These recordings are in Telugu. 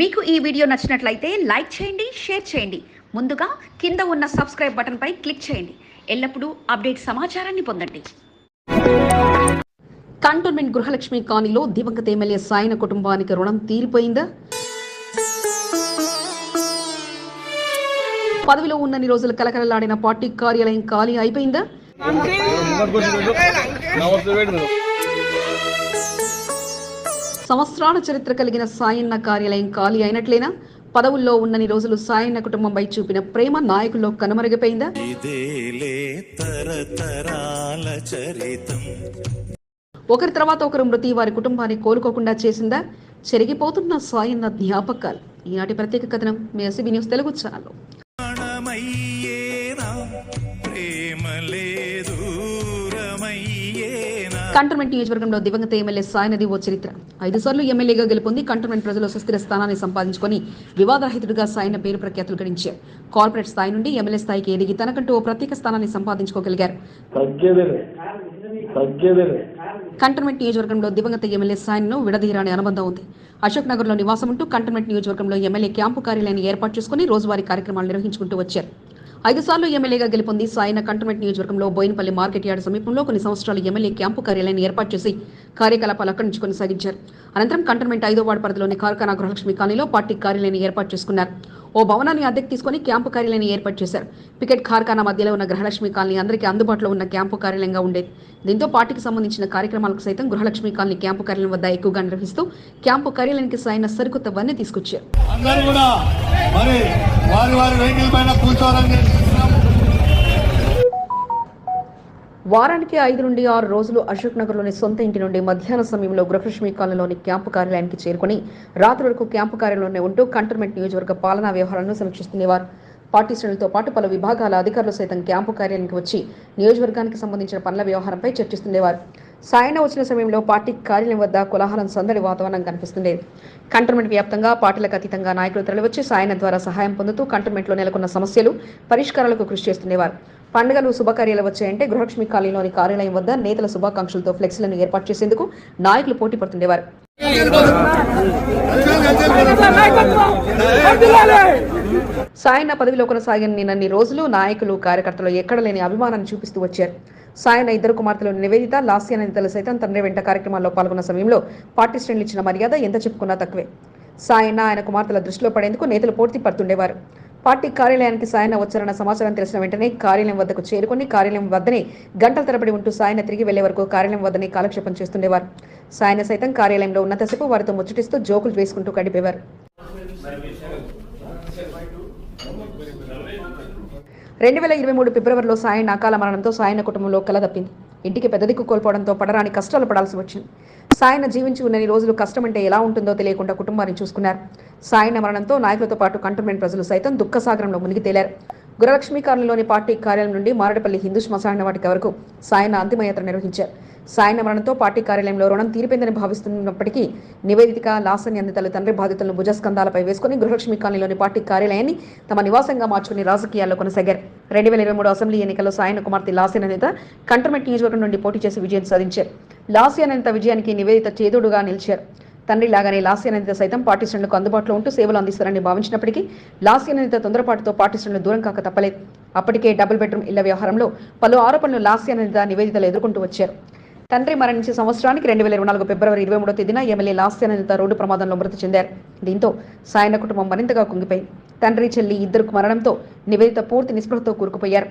మీకు ఈ వీడియో నచ్చినట్లయితే లైక్ చేయండి షేర్ చేయండి. ముందుగా కింద ఉన్న సబ్స్క్రైబ్ బటన్పై క్లిక్ చేయండి. ఎల్లప్పుడూ అప్డేట్ సమాచారాన్ని పొందండి. కంటోన్మెంట్ గృహలక్ష్మి కాలనీలో దివంగత ఎమ్మెల్యే సాయన కుటుంబానికి రుణం తీరిపోయిందా? పదవిలో ఉన్నన్ని రోజులు కలకలలాడిన పార్టీ కార్యాలయం ఖాళీ అయిపోయిందా? సంవత్సరాల చరిత్ర కలిగిన సాయన్న కార్యాలయం ఖాళీ అయినట్లేనా? పదవుల్లో ఉన్నన్ని రోజులు సాయన్న కుటుంబంపై చూపిన ప్రేమ నాయకుల్లో కనుమరుగైపోయిందా? ఒకరి తర్వాత ఒకరు మృతి వారి కుటుంబాన్ని కోలుకోకుండా చేసిందా? చెరిగిపోతున్న సాయన్న జ్ఞాపకాలు. ఈనాటి ప్రత్యేక కథనం మీ ఎస్సీబీ న్యూస్ తెలుగు ఛానల్లో. కంటోన్మెంట్ నియోజకవర్గంలో దివంగత ఎమ్మెల్యే సాయనది ఓ చరిత్ర. ఐదు సార్లు ఎమ్మెల్యేగా గెలుపొంది కంటోన్మెంట్ ప్రజలు సుస్థిర స్థానాన్ని సంపాదించుకొని వివాదరహితుడిగా సాయన పేరు ప్రఖ్యాతులు గడించారు. కార్పొరేట్ స్థాయి నుండి ఎమ్మెల్యే స్థాయికి ఎదిగి తనకంటూ ఓ ప్రత్యేక స్థానాన్ని సంపాదించుకోగలిగారు. కంటోన్మెంట్ నియోజకవర్గంలో దివంగత ఎమ్మెల్యే సాయన్ను విడదీయరాని అనుబంధం ఉంది. అశోక్ నగర్లో నివాసం ఉంటూ కంటోన్మెంట్ నియోజకవర్గంలో ఎమ్మెల్యే క్యాంపు కార్యాలయాన్ని ఏర్పాటు చేసుకుని రోజువారీ కార్యక్రమాలు నిర్వహించుకుంటూ వచ్చారు. ఐదు సార్లు ఎమ్మెల్యేగా గెలుపొంది సాయన కంటోన్మెంట్ నియోజకవర్గంలో బోయినపల్లి మార్కెట్ యార్డ్ సమీపంలో కొన్ని సంవత్సరాలు ఎమ్మెల్యే క్యాంపు కార్యాలయాన్ని ఏర్పాటు చేసి కార్యకలాపాలు అక్కడి నుంచి కొనసాగించారు. అనంతరం కంటోన్మెంట్ ఐదో వార్డు పరిధిలోని కార్ఖానా గృహలక్ష్మి కాలనీలో పార్టీ కార్యాలయాన్ని ఏర్పాటు చేసుకున్నారు. ఓ భవనాన్ని అద్దెకు తీసుకుని క్యాంపు కార్యాలయాన్ని ఏర్పాటు చేశారు. పికెట్ కార్ఖానా మధ్యలో ఉన్న గృహలక్ష్మి కాలనీ అందరికీ అందుబాటులో ఉన్న క్యాంపు కార్యాలయంగా ఉండేది. దీంతో పార్టీకి సంబంధించిన కార్యక్రమాలకు సైతం గృహలక్ష్మి కాలనీ క్యాంపు కార్యాలయం వద్ద ఎక్కువగా నిర్వహిస్తూ క్యాంపు కార్యాలయానికి సైన సరికొత్తవన్నీ తీసుకొచ్చారు అందరూ కూడా మరి వారి వారి వెహికల్ పైన కూర్చోవాలని చేస్తున్నాం వారానికి ఐదు నుండి ఆరు రోజులు అశోక్ నగర్లోని సొంత ఇంటి నుండి మధ్యాహ్న సమయంలో గృహలక్ష్మి కాలనీలోని క్యాంపు కార్యాలయానికి చేరుకుని రాత్రి వరకు క్యాంపు కార్యాలయంలోనే ఉంటూ కంటోన్మెంట్ నియోజకవర్గ పాలనా వ్యవహారాలను సమీక్షిస్తుండేవారు పార్టీ శ్రేణులతో పాటు పలు విభాగాల అధికారులు సైతం క్యాంపు కార్యాలయానికి వచ్చి నియోజకవర్గానికి సంబంధించిన పనుల వ్యవహారంపై చర్చిస్తుండేవారు సాయన వచ్చిన సమయంలో పార్టీ కార్యాలయం వద్ద కోలాహలం సందడి వాతావరణం కనిపిస్తుండేది కంటోన్మెంట్ వ్యాప్తంగా పార్టీలకు అతీతంగా నాయకులు తరలివచ్చి సాయన ద్వారా సహాయం పొందుతూ కంటోన్మెంట్లో నెలకొన్న సమస్యలు పరిష్కారాలకు కృషి చేస్తుండేవారు పండుగలు శుభకార్యాలు వచ్చాయంటే గృహలక్ష్మి కాలనీలోని కార్యాలయం వద్ద నేతల శుభాకాంక్షలతో ఫ్లెక్సీలను ఏర్పాటు చేసేందుకు నాయకులు పోటీ పడుతుండేవారు. సాయన్న పదవిలో కొనసాగిన నిన్నన్ని రోజులు నాయకులు కార్యకర్తలు ఎక్కడ లేని అభిమానాన్ని చూపిస్తూ వచ్చారు. సాయన్న ఇద్దరు కుమార్తెలు నివేదిత లాస్య నేతలు సైతం తండ్రి వెంట కార్యక్రమాల్లో పాల్గొన్న సమయంలో పార్టీ శ్రేణులు ఇచ్చిన మర్యాద ఎంత చెప్పుకున్నా తక్కువే. సాయన్న ఆయన కుమార్తెల దృష్టిలో పడేందుకు నేతలు పోటీ పడుతుండేవారు. పార్టీ కార్యాలయానికి సాయన వచ్చారన్న సమాచారం తెలిసిన వెంటనే కార్యాలయం వద్దకు చేరుకుని కార్యాలయం వద్దనే గంటల తరబడి ఉంటూ సాయన తిరిగి వెళ్ళే వరకు కార్యాలయం వద్దనే కాలక్షేపం చేస్తుండేవారు. సాయన సైతం కార్యాలయంలో ఉన్నంతసేపు వారితో ముచ్చటిస్తూ జోకులు వేసుకుంటూ గడిపేవారు. రెండు వేల ఇరవై మూడు ఫిబ్రవరిలో సాయన అకాల మరణంతో సాయన కుటుంబంలో కలదప్పింది. ఇంటికి పెద్ద దిక్కు కోల్పోవడంతో పడరాని కష్టాలు పడాల్సి వచ్చింది. సాయన జీవించి ఉన్నన్ని రోజులు కష్టం అంటే ఎలా ఉంటుందో తెలియకుండా కుటుంబాన్ని చూసుకున్నారు. సాయన మరణంతో నాయకులతో పాటు కంటోన్మెంట్ ప్రజలు సైతం దుఃఖసాగరంలో మునిగి తేలారు. గురలక్ష్మి కాలనీలోని పార్టీ కార్యాలయం నుండి మారడపల్లి హిందూ శ్మశాన వాటిక వరకు సాయన అంతిమయాత్ర నిర్వహించారు. సాయన మరణంతో పార్టీ కార్యాలయంలో రుణం తీరిపోయిందని భావిస్తున్నప్పటికీ నివేదిక లాసని అందితలు తండ్రి. బాధితులను భుజస్కంధాలపై వేసుకుని గృహలక్ష్మి కాలనీలోని పార్టీ కార్యాలయాన్ని తమ నివాసంగా మార్చుకుని రాజకీయాల్లో కొనసాగారు. రెండు వేల ఇరవై మూడు అసెంబ్లీ ఎన్నికల్లో సాయన కుమార్తె లాస్యన నేత కంటర్మెంట్ నియోజకవర్గం నుండి పోటీ చేసి విజయం సాధించారు. లాస్య నేత విజయానికి నివేదిత చేదుడుగా నిలిచారు. తండ్రి లాగానే లాస్యానందిత సైతం పార్టీ అందుబాటులో ఉంటూ సేవలు అందిస్తారని భావించినప్పటికీ లాస్యానందిత తొందరపాటుతో పార్టీ దూరం కాక తప్పలేదు. అప్పటికే డబుల్ బెడ్రూమ్ ఇళ్ళ వ్యవహారంలో పలు ఆరోపణలు లాస్యానందిత నివేదితలు ఎదుర్కొంటూ వచ్చారు. తండ్రి మరణించి సంవత్సరానికి రెండు వేల ఇరవై నాలుగు ఫిబ్రవరి ఇరవై మూడో తేదీన ఎమ్మెల్యే లాస్యానందిత రోడ్డు ప్రమాదంలో మృతి చెందారు. దీంతో సాయన కుటుంబం మరింతగా కుంగిపోయింది. తండ్రి చెల్లి ఇద్దరు మరణంతో నివేదిత పూర్తి నిస్పృహతో కూరుకుపోయారు.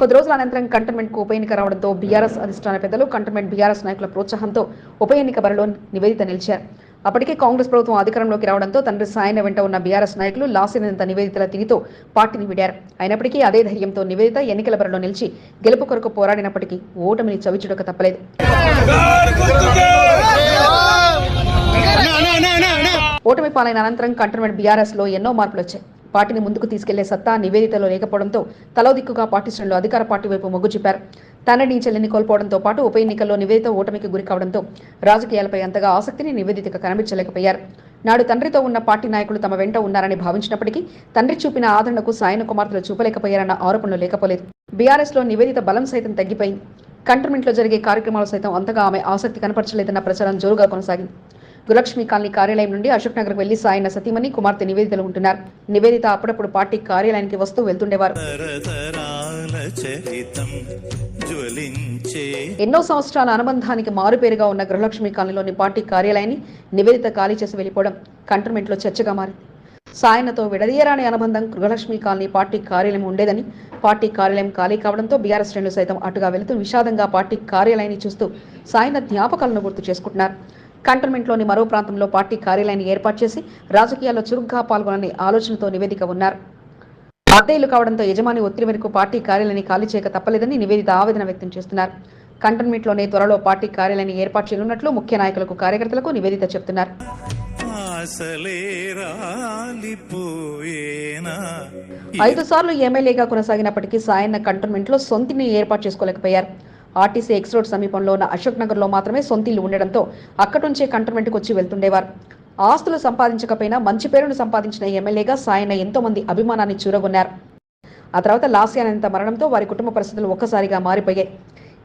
కొద్ది రోజుల అనంతరం కంటోన్మెంట్కు ఉప ఎన్నిక రావడంతో బీఆర్ఎస్ అధిష్టాన పెద్దలు కంటోన్మెంట్ బీఆర్ఎస్ నాయకుల ప్రోత్సాహంతో ఉప ఎన్నిక బరిలో నివేదిత నిలిచారు. అప్పటికే కాంగ్రెస్ ప్రభుత్వం అధికారంలోకి రావడంతో తండ్రి సాయన వెంట ఉన్న బీఆర్ఎస్ నాయకులు లాసినంత నివేదితల తిరిగితో పార్టీని విడారు. అయినప్పటికీ అదే ధైర్యంతో నివేదిత ఎన్నికల బరిలో నిలిచి గెలుపు కొరకు పోరాడినప్పటికీ ఓటమిని చవిచుడక తప్పలేదు. ఓటమి పాలైన అనంతరం కంటోన్మెంట్ బీఆర్ఎస్లో ఎన్నో మార్పులు వచ్చాయి. పార్టీని ముందుకు తీసుకెళ్ళే సత్తా నివేదితలో లేకపోవడంతో తలో దిక్కుగా పార్టీ శ్రేణులు అధికార పార్టీ వైపు మొగ్గు చూపారు. తనని చెల్లిని కోల్పోవడంతో పాటు ఉప ఎన్నికల్లో నివేదిత ఓటమికి గురి కావడంతో రాజకీయాలపై అంతగా ఆసక్తిని నివేదిక కనిపించలేకపోయారు. నాడు తండ్రితో ఉన్న పార్టీ నాయకులు తమ వెంట ఉన్నారని భావించినప్పటికీ తండ్రి చూపిన ఆదరణకు సాయన కుమార్తెలు చూపలేకపోయారన్న ఆరోపణలు లేకపోలేదు. బీఆర్ఎస్లో నివేదిత బలం సైతం తగ్గిపోయింది. కంటర్మెంట్లో జరిగే కార్యక్రమాలు సైతం అంతగా ఆమె ఆసక్తి కనపరచలేదన్న ప్రచారం జోరుగా కొనసాగింది. గులక్ష్మి కాలనీ కార్యాలయం నుండి అశోక్ నగర్కు వెళ్ళి సాయన సతీమణి కుమార్తె నివేదితలు ఉంటున్నారు. నివేదిత అప్పుడప్పుడు పార్టీ కార్యాలయానికి వస్తూ వెళ్తుండేవారు. చరితం జ్వలించే ఎన్నో సంవత్సరాల అనుబంధానికి మారుపేరుగా ఉన్న గృహలక్ష్మి కాలనీలోని పార్టీ కార్యాలయాన్ని నివేదిత ఖాళీ చేసి వెళ్ళిపోవడం కంటోన్మెంట్లో చర్చగా మారింది. సాయనతో విడదీయరాని అనుబంధం గృహలక్ష్మి కాలనీ పార్టీ కార్యాలయం ఉండేదని పార్టీ కార్యాలయం ఖాళీ కావడంతో బీఆర్ఎస్ శ్రేణులు సైతం అటుగా వెళుతూ విషాదంగా పార్టీ కార్యాలయాన్ని చూస్తూ సాయన జ్ఞాపకాలను గుర్తు చేసుకుంటున్నారు. కంటోన్మెంట్లోని మరో ప్రాంతంలో పార్టీ కార్యాలయాన్ని ఏర్పాటు చేసి రాజకీయాల్లో చురుగ్గా పాల్గొనని ఆలోచనతో నివేదిక ఉన్నారు. అద్దె ఇల్లు కావడంతో యజమాని ఒత్తిడి మేరకు పార్టీ కార్యాలయాన్ని ఖాళీ చేయక తప్పలేదని నివేదిత ఆవేదన వ్యక్తం చేస్తున్నారు. కంటోన్మెంట్లోనే త్వరలో పార్టీ కార్యాలయాన్ని ఏర్పాటు చేయనున్నట్లు ముఖ్య నాయకులకు కార్యకర్తలకు నివేదిత చెప్తున్నారు. ఐదు సార్లు ఎమ్మెల్యేగా కొనసాగినప్పటికీ సాయన్న కంటోన్మెంట్లో సొంతిని ఏర్పాటు చేసుకోలేకపోయారు. ఆర్టీసీ ఎక్స్ రోడ్ సమీపంలో ఉన్న అశోక్ నగర్లో మాత్రమే సొంతిల్లు ఉండడంతో అక్కడి నుంచే కంటోన్మెంట్కి వచ్చి వెళ్తుండేవారు. ఆస్తులు సంపాదించకపోయినా మంచి పేరును సంపాదించిన ఎమ్మెల్యేగా సాయన్న ఎంతో మంది అభిమానాన్ని చూరగొన్నారు. ఆ తర్వాత లాస్యానంత మరణంతో వారి కుటుంబ పరిస్థితులు ఒక్కసారిగా మారిపోయాయి.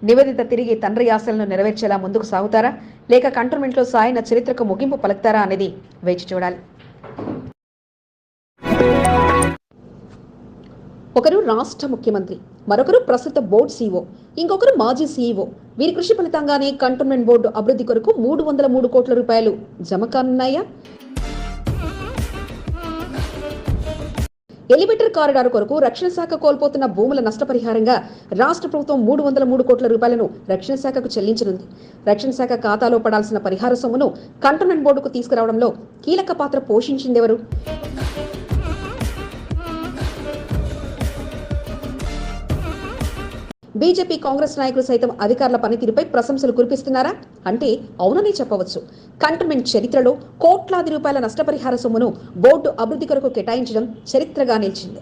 నివేదిత తిరిగి తండ్రి ఆశలను నెరవేర్చేలా ముందుకు సాగుతారా? లేక కంటోన్మెంట్లో సాయన చరిత్రకు ముగింపు పలుకుతారా అనేది వేచి చూడాలి. ఒకరు రాష్ట్ర ముఖ్యమంత్రి మరొకరు ప్రస్తుత బోర్డు సీఈఓ ఇంకొకరు మాజీ సీఈఓ వీరి కృషి ఫలితంగానే కంటోన్మెంట్ బోర్డు అభివృద్ధి కొరకు మూడు వందల మూడు కోట్ల రూపాయలు జమ కానున్నాయా. ఎలివేటర్ కారిడార్ కొరకు రక్షణ శాఖ కోల్పోతున్న భూముల నష్టపరిహారంగా రాష్ట్ర ప్రభుత్వం మూడు వందల మూడు కోట్ల రూపాయలను రక్షణ శాఖకు చెల్లించనుంది. రక్షణ శాఖ ఖాతాలో పడాల్సిన పరిహార సొమ్మును కంటోన్మెంట్ బోర్డుకు తీసుకురావడంలో కీలక పాత్ర పోషించిందెవరు? బీజేపీ కాంగ్రెస్ నాయకులు సైతం అధికారుల పనితీరుపై ప్రశంసలు కురిపిస్తున్నారా? అంటే అవుననే చెప్పవచ్చు. కంటోన్మెంట్ చరిత్రలో కోట్లాది రూపాయల నష్టపరిహార సొమ్మును బోర్డు అభివృద్ధి కొరకు కేటాయించడం చరిత్రగా నిలిచింది.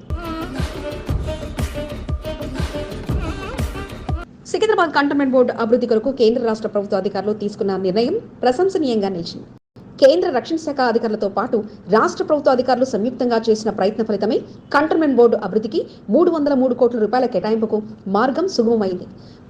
సికింద్రాబాద్ కంటోన్మెంట్ బోర్డు అభివృద్ధి కొరకు కేంద్ర రాష్ట్ర ప్రభుత్వ అధికారులు తీసుకున్న నిర్ణయం ప్రశంసనీయంగా నిలిచింది. కేంద్ర రక్షణ శాఖ అధికారులతో పాటు రాష్ట్ర ప్రభుత్వ అధికారులు సంయుక్తంగా చేసిన ప్రయత్న ఫలితమే కంటోన్మెంట్ బోర్డు అభివృద్ధికి మూడు వందల మూడు కోట్ల రూపాయల కేటాయింపుకు మార్గం సుగమమైంది.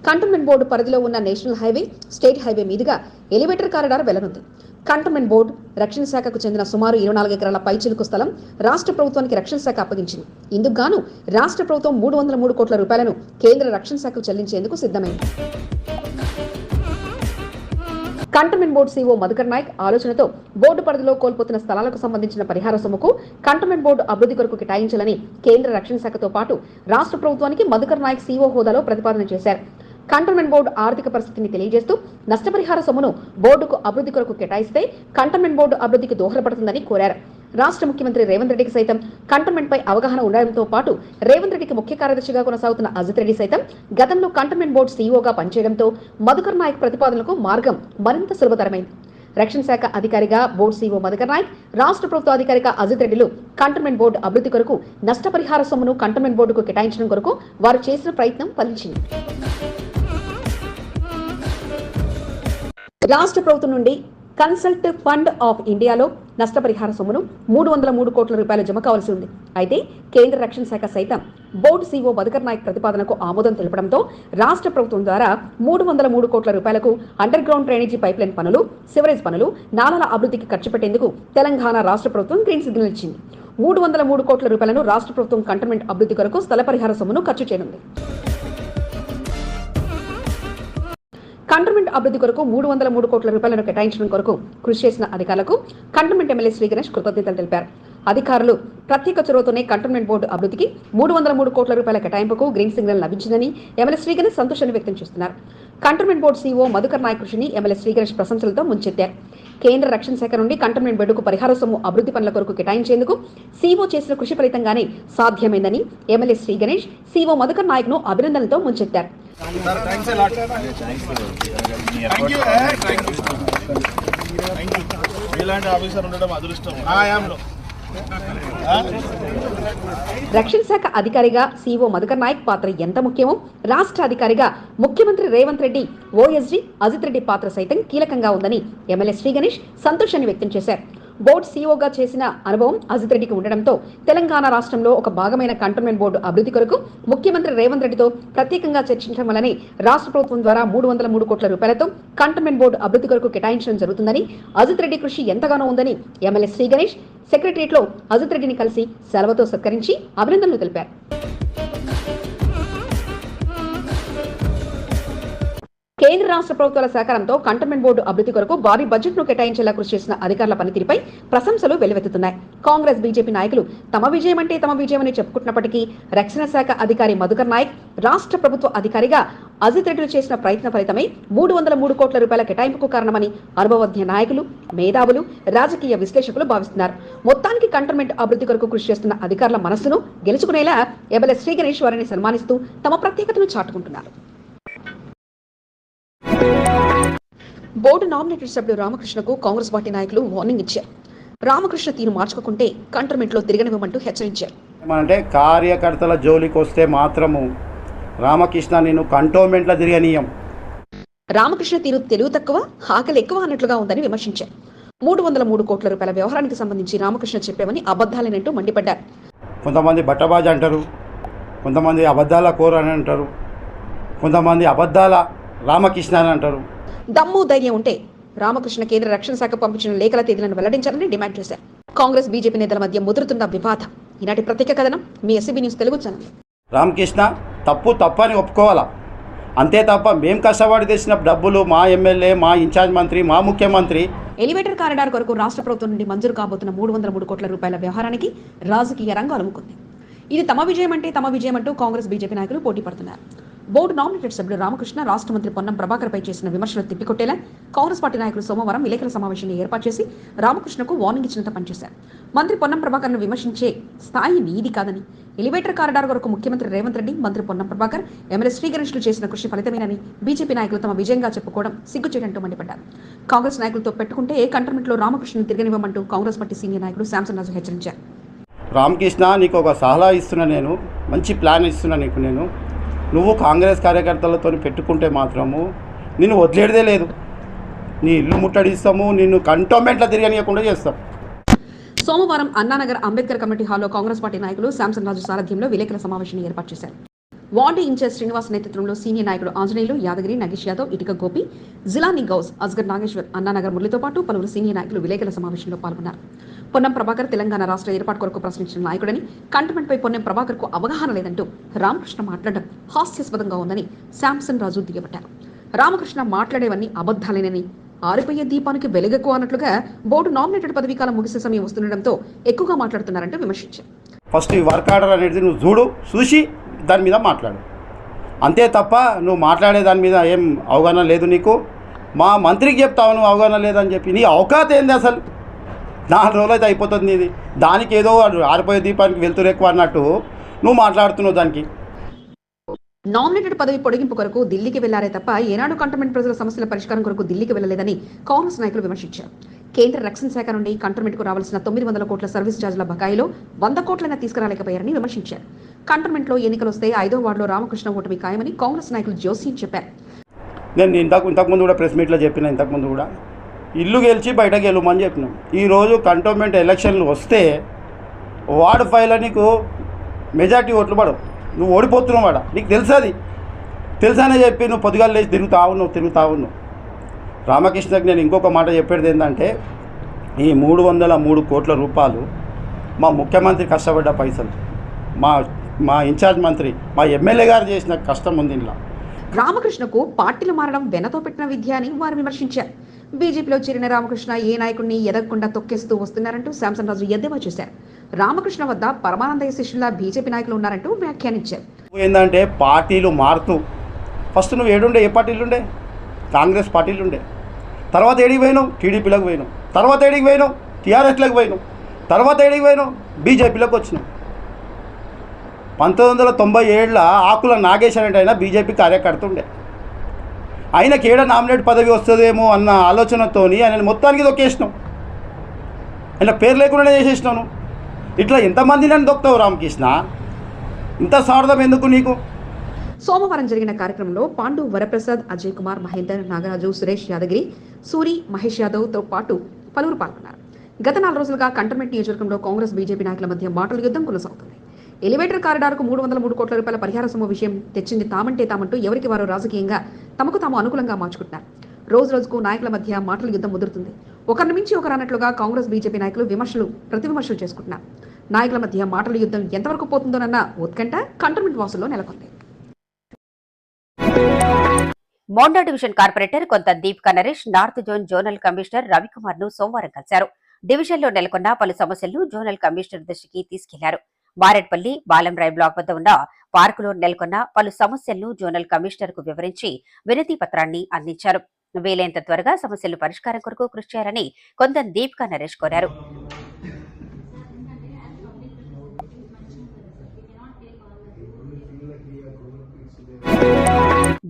కంటోన్మెంట్ బోర్డు పరిధిలో ఉన్న నేషనల్ హైవే స్టేట్ హైవే మీదుగా ఎలివేటర్ కారిడార్ వెళ్ళనుంది. కంటోన్మెంట్ బోర్డు రక్షణ శాఖకు చెందిన సుమారు ఇరవై నాలుగు ఎకరాల పైచిలుకు స్థలం రాష్ట్ర ప్రభుత్వానికి రక్షణ శాఖ అప్పగించింది. ఇందుకు గాను రాష్ట్ర ప్రభుత్వం మూడు వందల మూడు కోట్ల రూపాయలను కేంద్ర రక్షణ శాఖకు చెల్లించేందుకు సిద్ధమైంది. Cantonment board CO Madhukar Nayak ఆలోచనతో బోర్డు పరిధిలో కోల్పోతున్న స్థలాలకు సంబంధించిన పరిహార సొమ్ముకు కంటోన్మెంట్ బోర్డు అభివృద్ధి కొరకు కేటాయించాలని కేంద్ర రక్షణ శాఖతో పాటు రాష్ట్ర ప్రభుత్వానికి మధుకర్ నాయక్ సీఓ హోదాలో ప్రతిపాదన చేశారు. కంటోన్మెంట్ బోర్డు ఆర్థిక పరిస్థితిని తెలియజేస్తూ నష్టపరిహార సొమ్మును బోర్డుకు అభివృద్ధి కొరకు కేటాయిస్తే కంటోన్మెంట్ బోర్డు అభివృద్ధికి దోహదపడుతుందని కోరారు. రాష్ట్ర ముఖ్యమంత్రి రేవంత్ రెడ్డికి సైతం కంటోన్మెంట్ పై అవగాహన ఉండడంతో పాటు రేవంత్ రెడ్డికి ముఖ్య కార్యదర్శిగా కొనసాగుతున్న అజిత్ రెడ్డి సైతం గతంలో కంటోన్మెంట్ బోర్డు సీఈఓగా పనిచేయడంతో మధుకర్ నాయక్ ప్రతిపాదనలకు మార్గం మరింత సులభతరమైంది. రక్షణ శాఖ అధికారిగా బోర్డు సీఓ మధుకర్ నాయక్ రాష్ట్ర ప్రభుత్వ అధికారిగా అజిత్ రెడ్డిలు కంటోన్మెంట్ బోర్డు అభివృద్ధి కొరకు నష్టపరిహార సొమ్మును కంటోన్మెంట్ బోర్డుకు కేటాయించడం కొరకు వారు చేసిన ప్రయత్నం ఫలించింది. రాష్ట్ర ప్రభుత్వం నుండి కన్సల్ట్ ఫండ్ ఆఫ్ ఇండియాలో నష్టపరిహార సొమ్మును మూడు వందల మూడు కోట్ల రూపాయలు జమ కావాల్సి ఉంది. అయితే కేంద్ర రక్షణ శాఖ సైతం బోర్డు సీఓ బదకర్ నాయక్ ప్రతిపాదనకు ఆమోదం తెలపడంతో రాష్ట్ర ప్రభుత్వం ద్వారా మూడు వందల మూడు కోట్ల రూపాయలకు అండర్ గ్రౌండ్ డ్రైనేజీ పైప్లైన్ పనులు సివరేజ్ పనులు నాలల అభివృద్ధికి ఖర్చు పెట్టేందుకు తెలంగాణ రాష్ట్ర ప్రభుత్వం గ్రీన్ సిగ్నల్ ఇచ్చింది. మూడు వందల మూడు కోట్ల రూపాయలను రాష్ట్ర ప్రభుత్వం కంటోన్మెంట్ అభివృద్ధి కొరకు స్థల పరిహార సొమ్మును ఖర్చు చేయనుంది. కంటోన్మెంట్ అభివృద్ధి కొరకు మూడు వందల మూడు కోట్ల రూపాయలను కేటాయించడం కొరకు కృషి చేసిన అధికారులకు కంటోన్మెంట్ ఎమ్మెల్యే శ్రీ గణేష్ కృతజ్ఞతలు తెలిపారు. అధికారులు ప్రత్యేక చొరవతోనే కంటోన్మెంట్ బోర్డు అభివృద్ధికి మూడు వందల మూడు కోట్ల రూపాయల కేటాయింపుకు గ్రీన్ సిగ్నల్ లభించిందని ఎమ్మెల్యే శ్రీగణేష్ సంతోషాన్ని వ్యక్తం చేస్తున్నారు. Cantonment board CEO Madhukar Nayak కృషిని ఎమ్మెల్యే శ్రీ గణేష్ ప్రశంసలతో ముంచెత్తారు. కేంద్ర రక్షణ శాఖ నుండి కంటోన్మెంట్ బెడ్డుకు పరిహార సొమ్ము అభివృద్ధి పనుల కొరకు కేటాయించేందుకు సీఓ చేసిన కృషి ఫలితంగానే సాధ్యమైందని ఎమ్మెల్యే శ్రీ గణేష్ సీఓ మధుకర్ నాయక్ను అభినందనలతో ముంచెత్తారు. ఇలాంటి ఆఫీసర్ ఉండడం అదృష్టం. రక్షణ శాఖ అధికారిగా సీఓ మధుకర్ నాయక్ పాత్ర ఎంత ముఖ్యమో రాష్ట్ర అధికారిగా ముఖ్యమంత్రి రేవంత్ రెడ్డి ఓఎస్డీ అజిత్ రెడ్డి పాత్ర సైతం కీలకంగా ఉందని ఎమ్మెల్యే శ్రీ గణేష్ సంతోషాన్ని వ్యక్తం చేశారు. బోర్డు సీఓగా చేసిన అనుభవం అజిత్ రెడ్డికి ఉండడంతో తెలంగాణ రాష్ట్రంలో ఒక భాగమైన కంటోన్మెంట్ బోర్డు అభివృద్ధి కొరకు ముఖ్యమంత్రి రేవంత్ రెడ్డితో ప్రత్యేకంగా చర్చించడం వల్లనే రాష్ట్ర ప్రభుత్వం ద్వారా మూడు వందల మూడు కోట్ల రూపాయలతో కంటోన్మెంట్ బోర్డు అభివృద్ధి కొరకు కేటాయించడం జరుగుతుందని అజిత్ రెడ్డి కృషి ఎంతగానో ఉందని ఎమ్మెల్యే శ్రీ గణేష్ సెక్రటరియట్లో అజిత్ రెడ్డిని కలిసి సెలవుతో సత్కరించి అభినందనలు తెలిపారు. కేంద్ర రాష్ట్ర ప్రభుత్వాల సహకారంతో కంటోన్మెంట్ బోర్డు అభివృద్ధి కొరకు భారీ బడ్జెట్ను కేటాయించేలా కృషి చేసిన అధికారుల పనితీరుపై ప్రశంసలు వెల్లువెత్తుతున్నాయి కాంగ్రెస్ బీజేపీ నాయకులు తమ విజయం అంటే తమ విజయం అని చెప్పుకుంటున్నప్పటికీ రక్షణ శాఖ అధికారి మధుకర్ నాయక్ రాష్ట్ర ప్రభుత్వ అధికారిగా అజిత్ రెడ్డిలు చేసిన ప్రయత్న ఫలితమై మూడు వందల మూడు కోట్ల రూపాయల కేటాయింపుకు కారణమని అనుభవజ్ఞ నాయకులు మేధావులు రాజకీయ విశ్లేషకులు భావిస్తున్నారు. మొత్తానికి కంటోన్మెంట్ అభివృద్ధి కొరకు కృషి చేస్తున్న అధికారుల మనస్సును గెలుచుకునేలా ఎబల శ్రీ గణేశ్వరిని సన్మానిస్తూ తమ ప్రత్యేకతను చాటుకుంటున్నారు. బోర్డు నామినేటెడ్ సభ్యుడు రామకృష్ణకు కాంగ్రెస్ పార్టీ నాయకులు వార్నింగ్ ఇచ్చారు. రామకృష్ణ తీరు మార్చుకోకుంటే కంటోన్మెంట్లో తిరగనివ్వమంటూ హెచ్చరించారు. ఏమంటే కార్యకర్తల జోలికి వస్తే మాత్రము రామకృష్ణ నేను కంటోన్మెంట్లో తిరగనీయం. రామకృష్ణ తీరు తెలివి తక్కువ ఆకలి ఎక్కువ అన్నట్లుగా ఉందని విమర్శించారు. మూడు వందల మూడు కోట్ల రూపాయల వ్యవహారానికి సంబంధించి రామకృష్ణ చెప్పామని అబద్ధాలేనంటూ మండిపడ్డారు. కొంతమంది బట్టబాజీ అంటారు కొంతమంది అబద్ధాల కోర అని అంటారు కొంతమంది అబద్ధాల రామకృష్ణ అని అంటారు. దమ్ము ధైర్యం ఉంటే రామకృష్ణ కేంద్ర రక్షణ శాఖ పంపించిన లేఖల తేదీలను వెల్లడించాలని డిమాండ్ చేశారు. కాంగ్రెస్ బీజేపీ నేతల మధ్య ముదురుతున్న వివాదం. ఈనాటి ప్రత్యేక కథనం మీ SCB news Telugu channel. Ramakrishna తప్పు తప్పు అని ఒప్పుకోవాలా? అంతే తప్ప మేం కష్టపడి తెచ్చిన డబ్బులు మా ఎమ్మెల్యే మా ఇన్ఛార్జ్ మంత్రి మా ముఖ్యమంత్రి ఎలివేటర్ కారిడార్ కొరకు రాష్ట్ర ప్రభుత్వం నుండి మంజూరు కాబోతున్న మూడు వందల మూడు కోట్ల రూపాయల వ్యవహారానికి రాజకీయ రంగం అలుముకుంది. ఇది తమ విజయం అంటే తమ విజయం అంటూ కాంగ్రెస్ బీజేపీ నాయకులు పోటీ పడుతున్నారు. బోర్డు నామినేటెడ్ సభ్యుడు రామకృష్ణ రాష్ట్ర మంత్రి పొన్నం ప్రభాకర్పై చేసిన విమర్శలు తిప్పికొట్టేలా కాంగ్రెస్ పార్టీ నాయకులు సోమవారం విలేకరుల సమావేశాన్ని ఏర్పాటు చేసి రామకృష్ణకు వార్నింగ్ ఇచ్చినంత పనిచేశారు. మంత్రి పొన్నం ప్రభాకర్ను విమర్శించే స్థాయి నీది కాదని ఎలివేటర్ కారిడార్ వరకు ముఖ్యమంత్రి రేవంత్ రెడ్డి మంత్రి పొన్నం ప్రభాకర్ ఎమ్మెల్యే శ్రీగణేష్లు చేసిన కృషి ఫలితమేనని బీజేపీ నాయకులు తమ విజయంగా చెప్పుకోవడం సిగ్గుచేటంటూ మండిపడ్డారు. కాంగ్రెస్ నాయకులతో పెట్టుకుంటే ఏ కంటర్మెంట్లో రామకృష్ణను తిరగనివ్వమంటూ కాంగ్రెస్ పార్టీ సీనియర్ నాయకుడు శాంసన్ రాజు హెచ్చరించారు. రామకృష్ణ నీకు ఒక సలహా ఇస్తున్నా నేను మంచి ప్లాన్ ఇస్తున్నా నీకు నేను. నువ్వు కాంగ్రెస్ కార్యకర్తలతో పెట్టుకుంటే మాత్రము నిన్ను వదిలేడదే లేదు. నీ ఇల్లు ముట్టడిస్తాము నిన్ను కంటోన్మెంట్లో తిరగనియకుండా చేస్తాం. సోమవారం అన్నానగర్ అంబేద్కర్ కమిటీ హాల్లో కాంగ్రెస్ పార్టీ నాయకులు శాంసన్ రాజు సారథ్యంలో విలేకరుల సమావేశాన్ని ఏర్పాటు చేశారు. వార్డు ఇన్ఛార్జ్ శ్రీనివాస్ నేతృత్వంలో సీనియర్ నాయకుడు ఆంజనేయులు యాదగిరి నగేష్ యాదవ్ ఇటుక గోపి జిలాని గౌస్ అస్గర్ నాగేశ్వర్ అన్నానగర్ మురళితో పాటు పలువురు సీనియర్ నాయకులు విలేకరుల సమావేశంలో పాల్గొన్నారు. పొన్నం ప్రభాకర్ తెలంగాణ రాష్ట్ర ఏర్పాటు కొరకు ప్రశ్నించిన నాయకుడని కంటమెంట్పై పొన్నం ప్రభాకర్కు అవగాహన లేదంటూ రామకృష్ణ మాట్లాడడం హాస్యాస్పదంగా ఉందని శాంసన్ రాజు దిగబట్టారు. రామకృష్ణ మాట్లాడేవన్నీ అబద్ధాలేనని ఆరిపోయే దీపానికి వెలుగకు అన్నట్లుగా బోర్డు నామినేటెడ్ పదవీకాలం ముగిసే సమయం వస్తుండటంతో ఎక్కువగా మాట్లాడుతున్నారంటూ విమర్శించారు. ఫస్ట్ ఈ వర్క్ ఆర్డర్ అనేది నువ్వు చూడు చూసి దాని మీద మాట్లాడు. అంతే తప్ప నువ్వు మాట్లాడే దాని మీద ఏం అవగాహన లేదు నీకు. మా మంత్రికి చెప్తావు నువ్వు అవగాహన లేదని చెప్పి. నీ అవకాశం ఏంది అసలు? నాలుగు రోజులు అయితే అయిపోతుంది నీది. దానికి ఏదో ఆరిపోయే దీపానికి వెళ్తురు ఎక్కువ అన్నట్టు నువ్వు మాట్లాడుతున్నావు దానికి. నామినేటెడ్ పదవి పొడిగింపు కొరకు ఢిల్లీకి వెళ్ళారే తప్ప ఏనాడు కంటోన్మెంట్ ప్రజల సమస్యల పరిష్కారం కొరకు ఢిల్లీకి వెళ్ళలేదని కాంగ్రెస్ నాయకులు విమర్శించారు. కేంద్ర రక్షణ శాఖ నుండి కంటోన్మెంట్కు రావాల్సిన తొమ్మిది వందల కోట్ల సర్వీస్ ఛార్జీల బకాయిలో వంద కోట్లైనా తీసుకురాలేకపోయారని విమర్శించారు. కంటోన్మెంట్లో ఎన్నికలు వస్తే ఐదో వార్డులో రామకృష్ణ ఓటమి ఖాయమని కాంగ్రెస్ నాయకులు జోస్యం చెప్పారు. నేను ఇంతకు ఇంతకుముందు కూడా ప్రెస్ మీట్లో చెప్పిన ఇంతకుముందు కూడా. ఇల్లు గెలిచి బయటకు వెళ్ళమని చెప్పినాం. ఈరోజు కంటోన్మెంట్ ఎలక్షన్లు వస్తే వార్డు ఫైవ్లో నీకు మెజార్టీ ఓట్లు పడవు. నువ్వు ఓడిపోతున్నావు వాడ. నీకు తెలుసాది. అది తెలుసానే చెప్పి నువ్వు పొద్దుగాలు లేచి తిరుగుతా ఉన్నావు తిరుగుతా ఉన్నావు. రామకృష్ణకి నేను ఇంకొక మాట చెప్పేది ఏంటంటే ఈ మూడు వందల మూడు కోట్ల రూపాయలు మా ముఖ్యమంత్రి కష్టపడ్డ పైసలు. మా మా ఇన్ఛార్జ్ మంత్రి మా ఎమ్మెల్యే గారు చేసిన కష్టం ఉంది ఇందులో. రామకృష్ణకు పార్టీలు మారడం వెనతో పెట్టిన విద్య అని వారు విమర్శించారు. బీజేపీలో చేరిన రామకృష్ణ ఏ నాయకుడిని ఎదగకుండా తొక్కేస్తూ వస్తున్నారంటూ శాంసన్ రాజు ఎద్దేవా చేశారు. రామకృష్ణ వద్ద పరమానందయ్య శిష్యుల బీజేపీ నాయకులు ఉన్నారంటూ వ్యాఖ్యానించారు. ఏంటంటే పార్టీలు మారుతూ ఫస్ట్ నువ్వు ఏడుండే ఏ పార్టీలు ఉండే? కాంగ్రెస్ పార్టీలు ఉండే. తర్వాత ఏడికి పోయినావు? టీడీపీలకు పోయినావు. తర్వాత ఏడికి పోయినావు? టీఆర్ఎస్లకు పోయినావు. తర్వాత ఏడికి పోయినావు? బీజేపీలోకి వచ్చినావు. పంతొమ్మిది వందల తొంభై ఏడులో ఆకుల నాగేశ్వర బీజేపీ కార్యకర్త ఉండే. ఆయనకి ఏడ నామినేట్ పదవి వస్తుందేమో అన్న ఆలోచనతోని ఆయన మొత్తానికి దొక్కేసినాం. ఆయన పేరు లేకుండా చేసేసినాను ఇట్లా ఎంతమంది నన్ను దొక్కుతావు రామకృష్ణ? ఇంత స్వార్థం ఎందుకు నీకు? సోమవారం జరిగిన కార్యక్రమంలో పాండు వరప్రసాద్ అజయ్ కుమార్ మహేందర్ నాగరాజు సురేష్ యాదగిరి సూరి మహేష్ యాదవ్తో పాటు పలువురు పాల్గొన్నారు. గత నాలుగు రోజులుగా కంటర్మెంట్ నియోజకవర్గంలో కాంగ్రెస్ బీజేపీ నాయకుల మధ్య మాటల యుద్ధం కొనసాగుతుంది ఎలివేటర్ కారిడార్కు మూడు వందల మూడు కోట్ల రూపాయల పరిహార సొమ్ము విషయం తెచ్చింది తామంటే తామంటూ ఎవరికి వారు రాజకీయంగా తమకు తాము అనుకూలంగా మార్చుకుంటున్నారు. రోజు రోజుకు నాయకుల మధ్య మాటల యుద్ధం ముదురుతుంది. ఒకరిని మించి ఒకరు అన్నట్లుగా కాంగ్రెస్ బీజేపీ నాయకులు విమర్శలు ప్రతి విమర్శలు చేసుకుంటున్నారు. నాయకుల మధ్య మాటల యుద్ధం ఎంతవరకు పోతుందోనన్న ఉత్కంఠ కంటోన్మెంట్ వాసుల్లో నెలకొంది. మోండా డివిజన్ కార్పొరేటర్ కొంత Deepika Naresh north zone zonal commissioner రవికుమార్ను సోమవారం కలిశారు. డివిజన్లో నెలకొన్న పలు సమస్యలను జోనల్ కమిషనర్ దృష్టికి తీసుకెళ్ళారు. మారేడ్పల్లి బాలంరాయ్ బ్లాక్ వద్ద ఉన్న పార్కులో నెలకొన్న పలు సమస్యలను జోనల్ కమిషనర్కు వివరించి వినతి పత్రాన్ని అందించారు. వీలైనంత త్వరగా సమస్యలు పరిష్కారం కొరకు కృషి చేయాలని కొంత దీపికా నరేష్ కోరారు.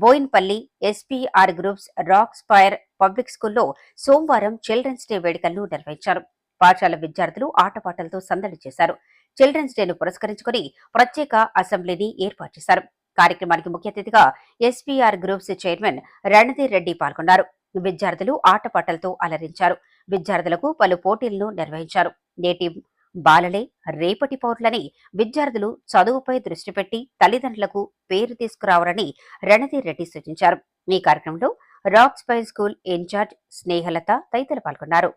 Bowenpally SPR groups rock spire public స్కూల్లో సోమవారం చిల్డ్రన్స్ డే వేడుకలను నిర్వహించారు. పాఠశాల విద్యార్థులు ఆటపాటలతో సందడి చేశారు. చిల్డ్రన్స్ డేను పురస్కరించుకుని ప్రత్యేక అసెంబ్లీని ఏర్పాటు చేశారు. కార్యక్రమానికి ముఖ్య అతిథిగా SPR groups chairman Randhir Reddy పాల్గొన్నారు. విద్యార్థులు ఆటపాటలతో అలరించారు. విద్యార్థులకు పలు పోటీలను నిర్వహించారు. నేటి బాలలే రేపటి పౌరులని విద్యార్థులు చదువుపై దృష్టి పెట్టి తల్లిదండ్రులకు పేరు తీసుకురావాలని రణధీర్ రెడ్డి సూచించారు. ఈ కార్యక్రమంలో rock spire school in-charge Snehalatha తదితరులు పాల్గొన్నారు.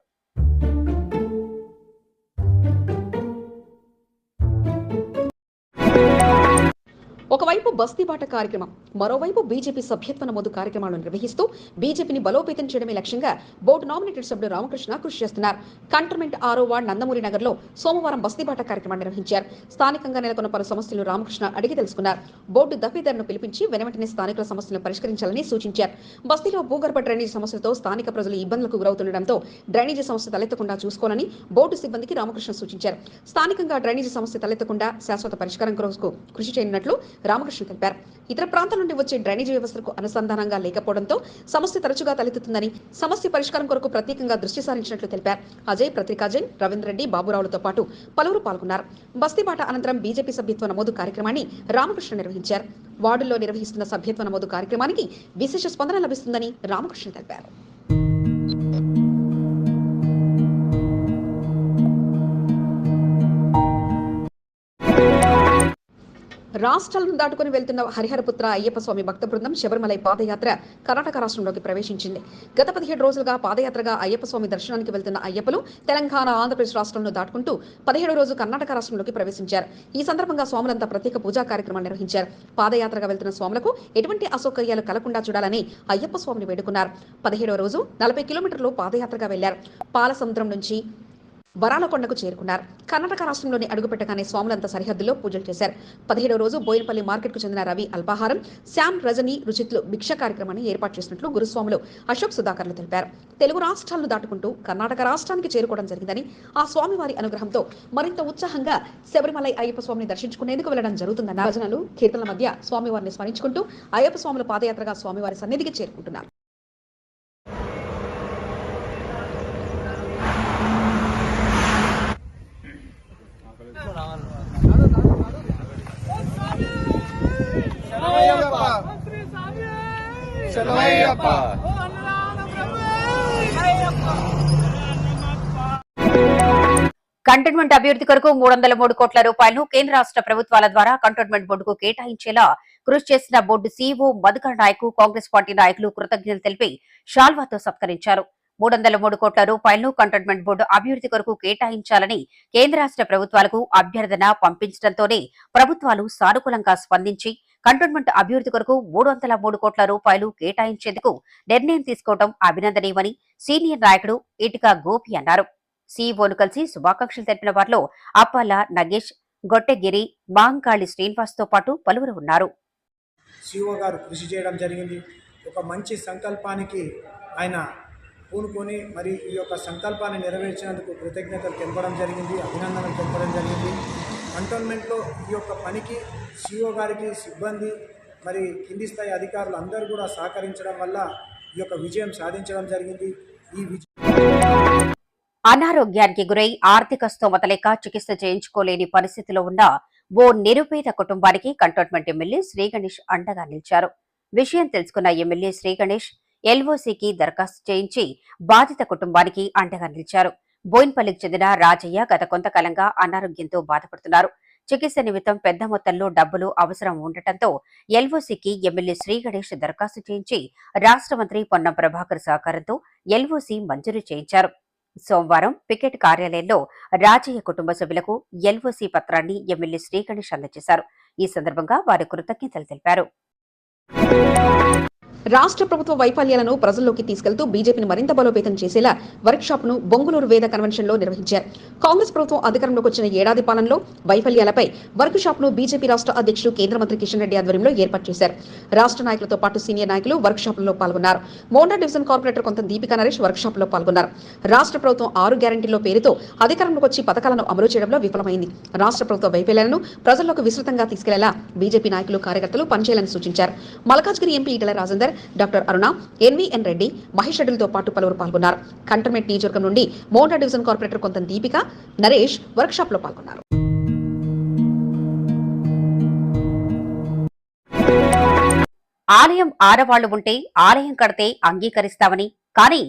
ఒకవైపు బస్తీబాట కార్యక్రమం మరోవైపు బీజేపీ సభ్యత్వ నమోదు కార్యక్రమాలను నిర్వహిస్తూ బీజేపీని బలోపేతం చేయడమే లక్ష్యంగా బోర్డు నామినేటెడ్ సభ్యుడు రామకృష్ణ కృషి చేస్తున్నారు. కంటోన్మెంట్ ఆరో వార్డు నందమూరి నగర్లో సోమవారం బస్తీబాట కార్యక్రమాన్ని నిర్వహించారు. స్థానికంగా నెలకొన్న పలు సమస్యలు రామకృష్ణ అడిగి తెలుసుకున్నారు. బోర్డు దఫీదారును పిలిపించి వెనవెంటనే స్థానికుల సమస్యలను పరిష్కరించాలని సూచించారు. బస్తీలో భూగర్భ డ్రైనేజీ సమస్యలతో స్థానిక ప్రజలు ఇబ్బందులకు గురవుతుండటంతో డ్రైనేజీ సమస్య తలెత్తకుండా చూసుకోవాలని బోర్డు సిబ్బందికి రామకృష్ణ సూచించారు. స్థానికంగా డ్రైనేజీ సమస్య తలెత్తకుండా శాశ్వత పరిష్కారం కొరకు కృషి చేయనున్నట్లు రామకృష్ణ తెలిపారు. ఇతర ప్రాంతాల నుండి వచ్చే డ్రైనేజీ వ్యవస్థకు అనుసంధానంగా లేకపోవడంతో సమస్య తరచుగా తలెత్తుతుందని సమస్య పరిష్కారం కొరకు ప్రత్యేకంగా దృష్టి సారించినట్లు తెలిపారు. అజయ్ పత్రికాజన్ రవీంద్ర రెడ్డి బాబురావులతో పాటు పలువురు పాల్గొన్నారు. బస్తీబాట అనంతరం బీజేపీ సభ్యత్వ నమోదు కార్యక్రమాన్ని రామకృష్ణ నిర్వహించారు. వార్డుల్లో నిర్వహిస్తున్న సభ్యత్వ నమోదు కార్యక్రమానికి విశేష స్పందన లభిస్తుందని రామకృష్ణ తెలిపారు. రాష్ట్రాలను దాటుకుని వెళ్తున్న హరిహరపుత్ర అయ్యప్ప స్వామి భక్త బృందం శబరిమలై పాదయాత్ర కర్ణాటక రాష్ట్రంలోకి ప్రవేశించింది. గత పదిహేడు రోజులుగా పాదయాత్రగా అయ్యప్ప స్వామి దర్శనానికి వెళ్తున్న అయ్యప్పలు తెలంగాణ ఆంధ్రప్రదేశ్ రాష్ట్రంలో దాటుకుంటూ పదిహేడు రోజు కర్ణాటక రాష్ట్రంలోకి ప్రవేశించారు. ఈ సందర్భంగా స్వాములంతా ప్రత్యేక పూజా కార్యక్రమాలు నిర్వహించారు. పాదయాత్రగా వెళ్తున్న స్వాములకు ఎటువంటి అసౌకర్యాలు కలగకుండా చూడాలని అయ్యప్ప స్వామిని వేడుకున్నారు. పదిహేడవ రోజు నలభై కిలోమీటర్లు పాదయాత్రగా వెళ్ళారు. పాలసముద్రం నుంచి వరాలకొండకు చేరుకున్నారు. కర్ణాటక రాష్ట్రంలోని అడుగుపెట్టగానే స్వాములంత సరిహద్దులో పూజలు చేశారు. పదిహేడవ రోజు బోయినపల్లి మార్కెట్కు చెందిన రవి అల్పాహారం శ్యామ్ రజని రుచిత్లు భిక్ష కార్యక్రమాన్ని ఏర్పాటు చేసినట్లు గురుస్వాములు అశోక్ సుధాకర్లు తెలిపారు. తెలుగు రాష్ట్రాలను దాటుకుంటూ కర్ణాటక రాష్ట్రానికి చేరుకోవడం జరిగిందని ఆ స్వామివారి అనుగ్రహంతో మరింత ఉత్సాహంగా శబరిమలై అయ్యప్ప స్వామిని దర్శించుకునేందుకు వెళ్ళడం జరుగుతుందన్న భజనలు కీర్తనల మధ్య స్వామివారిని స్మరించుకుంటూ అయ్యప్ప స్వాములు పాదయాత్రగా స్వామివారి సన్నిధికి చేరుకుంటున్నారు. కంటోన్మెంట్ అభివృద్ధి కొరకు మూడు వందల మూడు కోట్ల రూపాయలను కేంద్ర రాష్ట్ర ప్రభుత్వాల ద్వారా కంటోన్మెంట్ బోర్డుకు కేటాయించేలా కృషి చేసిన board CEO Madhukar Nayak Congress party నాయకులు కృతజ్ఞతలు తెలిపి షాల్వాతో సత్కరించారు. మూడు వందల మూడు కోట్ల రూపాయలను కంటోన్మెంట్ బోర్డు అభివృద్ధి కొరకు కేటాయించాలని కేంద్ర రాష్ట్ర ప్రభుత్వాలకు అభ్యర్థన పంపించడంతోనే ప్రభుత్వాలు సానుకూలంగా స్పందించి కంటోన్మెంట్ అభివృద్ధి కొరకు మూడు వందల మూడు కోట్ల రూపాయలు కేటాయించేందుకు నిర్ణయం తీసుకోవడం అభినందనీయమని సీనియర్ నాయకుడు ఇటుక గోపి అన్నారు. సీఈఓను కలిసి శుభాకాంక్షలు తెలిపిన వారిలో అప్పాల నగేష్ గొట్టెగిరి మాంకాళి శ్రీనివాస్తో పాటు పలువురు ఉన్నారు. గారు కృషి చేయడం జరిగింది. ఒక మంచి సంకల్పానికి ఆయన పూనుకొని మరి ఈ యొక్క సంకల్పాన్ని నెరవేర్చినందుకు కృతజ్ఞతలు తెలపడం జరిగింది అభినందనలు తెలపడం జరిగింది. కంటోన్మెంట్లో ఈ యొక్క పనికి సిఓ గారికి సిబ్బంది మరి కింది స్థాయి అధికారులు అందరూ కూడా సహకరించడం వల్ల ఈ యొక్క విజయం సాధించడం జరిగింది. ఈ విజయం అనారోగ్యానికి గురై ఆర్థిక స్తోమత లేక చికిత్స చేయించుకోలేని పరిస్థితిలో ఉన్న ఓ నిరుపేద కుటుంబానికి కంటోన్మెంట్ ఎమ్మెల్యే శ్రీగణేష్ అండగా నిలిచారు. విషయం తెలుసుకున్న ఎమ్మెల్యే శ్రీ గణేష్ ఎల్ఓసీకి దరఖాస్తు చేయించి బాధిత కుటుంబానికి అండగా నిలిచారు. బోయిన్పల్లికి చెందిన రాజయ్య గత కొంతకాలంగా అనారోగ్యంతో బాధపడుతున్నారు. చికిత్స నిమిత్తం పెద్ద మొత్తంలో డబ్బులు అవసరం ఉండటంతో ఎల్ఓసీకి ఎమ్మెల్యే శ్రీ గణేష్ దరఖాస్తు చేయించి రాష్ట్ర మంత్రి పొన్నం ప్రభాకర్ సహకారంతో ఎల్ఓసి మంజూరు చేయించారు. సోమవారం పికెట్ కార్యాలయంలో రాజయ్య కుటుంబ సభ్యులకు ఎల్ఓసి పత్రాన్ని ఎమ్మెల్యే శ్రీ గణేష్ అందజేశారు. ఈ సందర్భంగా వారి కృతజ్ఞతలు తెలిపారు. రాష్ట్ర ప్రభుత్వ వైఫల్యాలను ప్రజల్లోకి తీసుకెళ్తూ బీజేపీని మరింత బలోపేతం చేసేలా వర్క్షాప్ను బొంగులూరు వేద కన్వెన్షన్లో నిర్వహించారు. కాంగ్రెస్ ప్రభుత్వం అధికారంలోకి వచ్చిన ఏడాది పాలనలో వైఫల్యాలపై వర్క్ షాప్ను బీజేపీ రాష్ట్ర అధ్యక్షుడు కేంద్ర మంత్రి కిషన్ రెడ్డి ఆధ్వర్యంలో ఏర్పాటు చేశారు. రాష్ట్ర నాయకులతో పాటు సీనియర్ నాయకులు వర్క్లో పాల్గొన్నారు. మోండా డివిజన్ కార్పొరేటర్ కొంత దీపికా నరేష్ వర్క్షాప్లో పాల్గొన్నారు. రాష్ట్ర ప్రభుత్వం ఆరు గ్యారంటీలో పేరుతో అధికారంలోకి వచ్చి పథకాలను అమలు చేయడంలో విఫలమైంది. రాష్ట్ర ప్రభుత్వ వైఫల్యాలను ప్రజల్లోకి విస్తృతంగా తీసుకెళ్ళేలా బీజేపీ నాయకులు కార్యకర్తలు పనిచేయాలని సూచించారు. Malkajgiri MP Etela Rajender doctor Aruna NVN Reddy Mahesh రెడ్డిలతో పాటు పలువురు పాల్గొన్నారు. కంటర్మెంట్ నియోజకవర్గం నుండి మోండా డివిజన్ కార్పొరేటర్ కొంత దీపిక నరేష్ వర్క్లో పాల్గొన్నారు. ఆలయం ఆడవాళ్ళు ఉంటే ఆలయం కడితే అంగీకరిస్తామని కానీ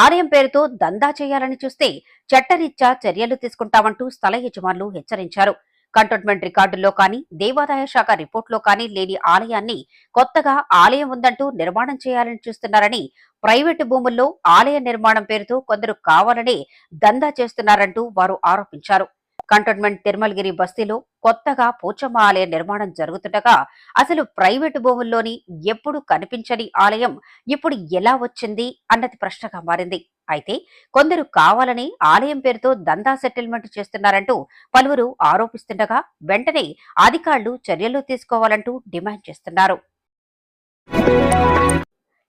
ఆలయం పేరుతో దందా చేయాలని చూస్తే చట్టరీత్యా చర్యలు తీసుకుంటామంటూ స్థల యజమానులు హెచ్చరించారు. కంటోన్మెంట్ రికార్డుల్లో కానీ దేవాదాయ శాఖ రిపోర్టులో కానీ లేని ఆలయాన్ని కొత్తగా ఆలయం ఉందంటూ నిర్మాణం చేయాలని చూస్తున్నారని ప్రైవేటు భూముల్లో ఆలయ నిర్మాణం పేరుతో కొందరు కావాలనే దందా చేస్తున్నారంటూ వారు ఆరోపించారు. కంటోన్మెంట్ తిరుమలగిరి బస్తీలో కొత్తగా పోచమ్మ ఆలయ నిర్మాణం జరుగుతుండగా అసలు ప్రైవేటు భూముల్లోని ఎప్పుడు కనిపించని ఆలయం ఇప్పుడు ఎలా వచ్చింది అన్నది ప్రశ్నగా మారింది. అయితే కొందరు కావాలని ఆలయం పేరుతో దందా సెటిల్మెంట్ చేస్తున్నారంటూ పలువురు ఆరోపిస్తుండగా వెంటనే అధికారులు చర్యలు తీసుకోవాలంటూ డిమాండ్ చేస్తున్నారు.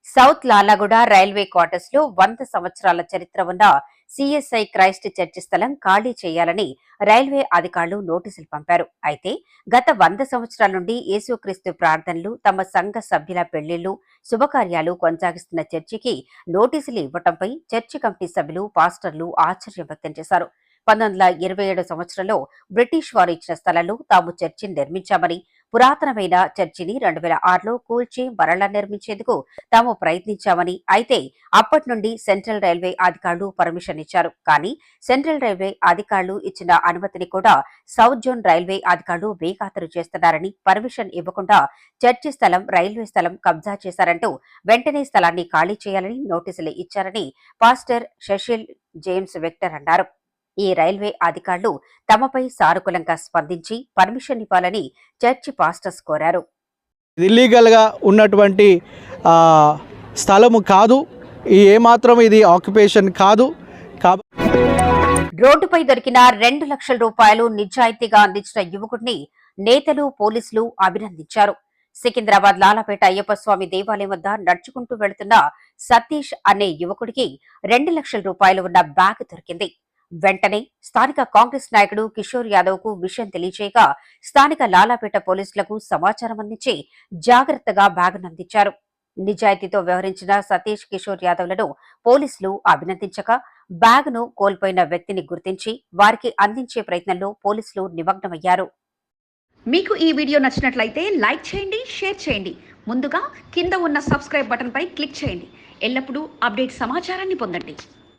సౌత్ లాలాగూడ రైల్వే క్వార్టర్స్లో వంద సంవత్సరాల చరిత్ర ఉన్న సిఎస్ఐ క్రైస్ట్ చర్చి స్థలం ఖాళీ చేయాలని రైల్వే అధికారులు నోటీసులు పంపారు. అయితే గత వంద సంవత్సరాల నుండి యేసుక్రీస్తు ప్రార్థనలు తమ సంఘ సభ్యుల పెళ్ళిళ్ళు శుభకార్యాలు కొనసాగిస్తున్న చర్చికి నోటీసులు ఇవ్వటంపై చర్చి కమిటీ సభ్యులు పాస్టర్లు ఆశ్చర్యం వ్యక్తం చేశారు. పంతొమ్మిది వందల ఇరవై ఏడు సంవత్సరంలో బ్రిటిష్ వారు ఇచ్చిన స్థలంలో తాము చర్చిని నిర్మించామని పురాతనమైన చర్చిని రెండు వేల ఆరులో కూల్చి మరలా నిర్మించేందుకు తాము ప్రయత్నించామని అయితే అప్పటి నుండి సెంట్రల్ రైల్వే అధికారులు పర్మిషన్ ఇచ్చారు. కానీ సెంట్రల్ రైల్వే అధికారులు ఇచ్చిన అనుమతిని కూడా సౌత్ జోన్ రైల్వే అధికారులు బేఖాతరు చేస్తున్నారని పర్మిషన్ ఇవ్వకుండా చర్చి స్థలం రైల్వే స్థలం కబ్జా చేశారంటూ వెంటనే స్థలాన్ని ఖాళీ చేయాలని నోటీసులు ఇచ్చారని పాస్టర్ షషిల్ జేమ్స్ వెక్టర్ అన్నారు. ఈ రైల్వే అధికారులు తమపై సానుకూలంగా స్పందించి పర్మిషన్ ఇవ్వాలని చర్చి పాస్టర్స్ కోరారు. ఇల్లీగల్గా ఉన్నటువంటి స్థలము కాదు. ఈ ఏమాత్రం ఇది ఆక్యుపేషన్ కాదు. రోడ్డుపై దొరికిన రెండు లక్షల రూపాయలు నిజాయితీగా అందించిన యువకుడిని నేతలు పోలీసులు అభినందించారు. సికింద్రాబాద్ లాలపేట అయ్యప్ప స్వామి దేవాలయం వద్ద నడుచుకుంటూ వెళుతున్న సతీష్ అనే యువకుడికి రెండు లక్షల రూపాయలు ఉన్న బ్యాగ్ దొరికింది. వెంటనే స్థానిక కాంగ్రెస్ నాయకుడు కిషోర్ యాదవ్కు విషయం తెలియచేయగా స్థానిక లాలాపేట పోలీసులకు సమాచారం అందించి జాగ్రత్తగా బ్యాగును అందించారు. నిజాయితీతో వ్యవహరించిన సతీష్ కిషోర్ యాదవ్లను పోలీసులు అభినందించగా బ్యాగును కోల్పోయిన వ్యక్తిని గుర్తించి వారికి అందించే ప్రయత్నంలో పోలీసులు నిమగ్నమయ్యారు. మీకు ఈ వీడియో నచ్చినట్లయితే లైక్ చేయండి షేర్ చేయండి. ముందుగా కింద ఉన్న సబ్స్క్రైబ్ బటన్పై క్లిక్ చేయండి. ఎల్లప్పుడూ అప్డేట్ సమాచారాన్ని పొందండి.